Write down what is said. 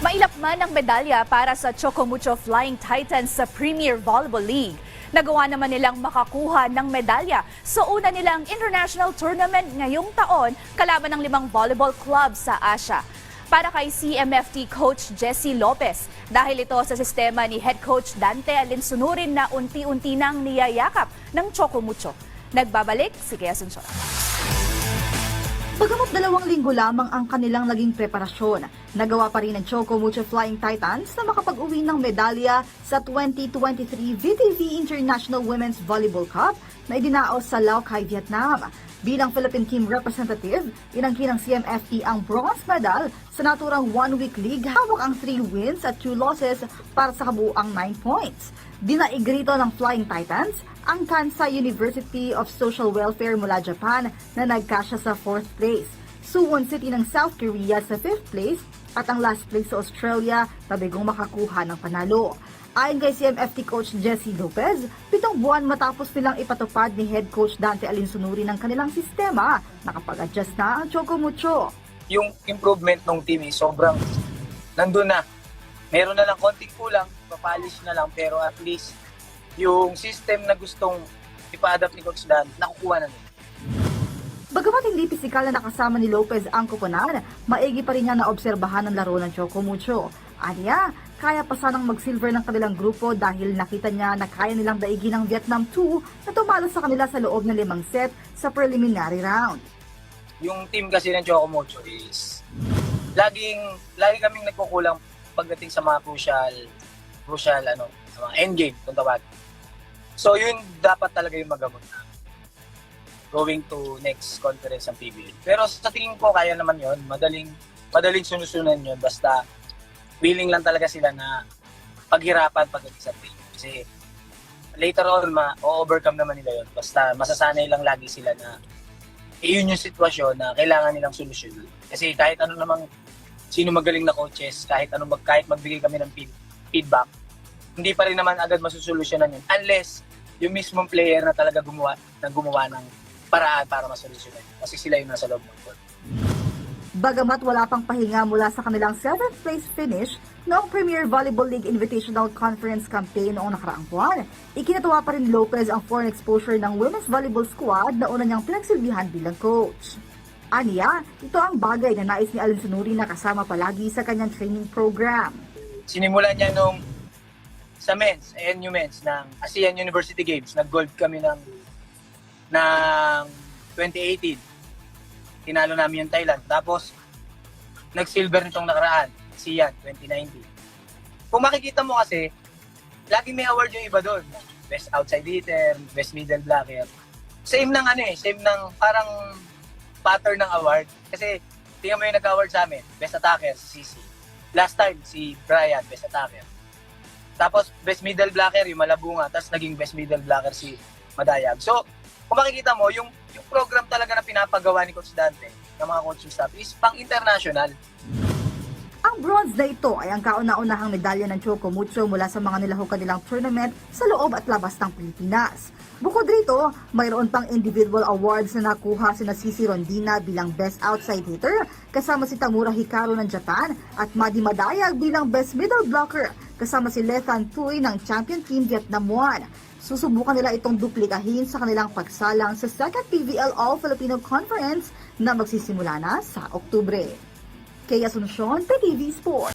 Mailap man ang medalya para sa Chocomucho Flying Titans sa Premier Volleyball League. Nagawa naman nilang makakuha ng medalya sa una nilang international tournament ngayong taon kalaban ng limang volleyball club sa Asia. Para kay CMFT coach Jesse Lopez, dahil ito sa sistema ni head coach Dante Alinsunurin na unti-unti nang niyayakap ng Chocomucho. Nagbabalik si Kea Asuncion. Bagamat dalawang linggo lamang ang kanilang naging preparasyon, nagawa pa rin ng Choco Mucho Flying Titans na makapag-uwi ng medalya sa 2023 VTV International Women's Volleyball Cup na idinaos sa Lao Cai, Vietnam. Bilang Philippine Team Representative, inangkin ng CMFT ang bronze medal sa naturang one-week league hawak ang 3 wins at 2 losses para sa kabuuang 9 points. Dinaigrito ng Flying Titans ang Kansai University of Social Welfare mula Japan na nagkasya sa 4th place. Suwon City ng South Korea sa 5th place at ang last place sa Australia na bigong makakuha ng panalo. Ayon kay CMFT coach Jesse Lopez, pitong buwan matapos nilang ipatupad ni head coach Dante Alinsunuri ng kanilang sistema, nakapag-adjust na ang Choco Mucho. yung improvement ng team is sobrang nandun na. Meron na lang konting kulang, papalish na lang, pero at least yung system na gustong ipa-adapt ni Coach Dan, nakukuha na nila. Bagamat hindi pisikal na nakasama ni Lopez ang kupunan, maigi pa rin niya naobserbahan ang laro ng Choco Mucho. Anya, kaya pa sanang mag-silver ng kanilang grupo dahil nakita niya na kaya nilang daigin ang Vietnam 2 na tumalo sa kanila sa loob ng limang set sa preliminary round. Yung team kasi ng Chocomocho is laging lagi kaming nagkukulang pagdating sa mga crucial crucial ano, sa mga endgame kung tawag. So yun dapat talaga yung magamot na going to next conference ng PBA. Pero sa tingin ko kaya naman yon madaling madaling sunusunan yun basta willing lang talaga sila na paghirapan pagdating sa team. Kasi later on ma-overcome naman nila yun. Basta masasanay lang lagi sila na yun yung sitwasyon na kailangan nilang solusyonan. Kasi kahit ano namang sino magaling na coaches, kahit ano mag kahit magbigay kami ng feed- feedback, hindi pa rin naman agad masusolusyonan yun unless yung mismong player na talaga gumawa na gumawa ng paraan para masolusyonan yun. Kasi sila yung nasa loob ng court. Bagamat wala pang pahinga mula sa kanilang 7th place finish noong Premier Volleyball League Invitational Conference campaign noong nakaraang buwan, ikinatuwa pa rin Lopez ang foreign exposure ng women's volleyball squad na una niyang pinagsilbihan bilang coach. Aniya, ito ang bagay na nais ni Alin Sunuri na kasama palagi sa kanyang training program. Sinimulan niya nung sa men's, ANU men's, ng ASEAN University Games, nag-gold kami ng ng 2018. Tinalo namin yung Thailand. Tapos, nag-silver nitong nakaraan, ASEAN 2019. Kung makikita mo kasi, lagi may award yung iba doon. Best outside hitter, best middle blocker. Same ng ano eh, same ng parang pattern ng award. Kasi, tingnan mo yung nag-award sa amin, best attacker, si CC. Last time, si Brian, best attacker. Tapos, best middle blocker, yung Malabunga. Tapos, naging best middle blocker si Madayag. So, kung makikita mo, yung, yung program talaga na pinapagawa ni Coach Dante, ng mga coaching staff, is pang-international. Ang bronze na ito ay ang kauna-unahang medalya ng Choco Mucho mula sa mga nilahukan nilang tournament sa loob at labas ng Pilipinas. Bukod rito, mayroon pang individual awards na nakuha sina Cici Rondina bilang Best Outside Hitter, kasama si Tamura Hikaru ng Japan at Madi Madayag bilang Best Middle Blocker, kasama si Lethan Tuy ng Champion Team Vietnam 1. Susubukan nila itong duplikahin sa kanilang pagsalang sa Second PVL All-Filipino Conference na magsisimula na sa Oktubre. Kay Asuncion, PTV Sports.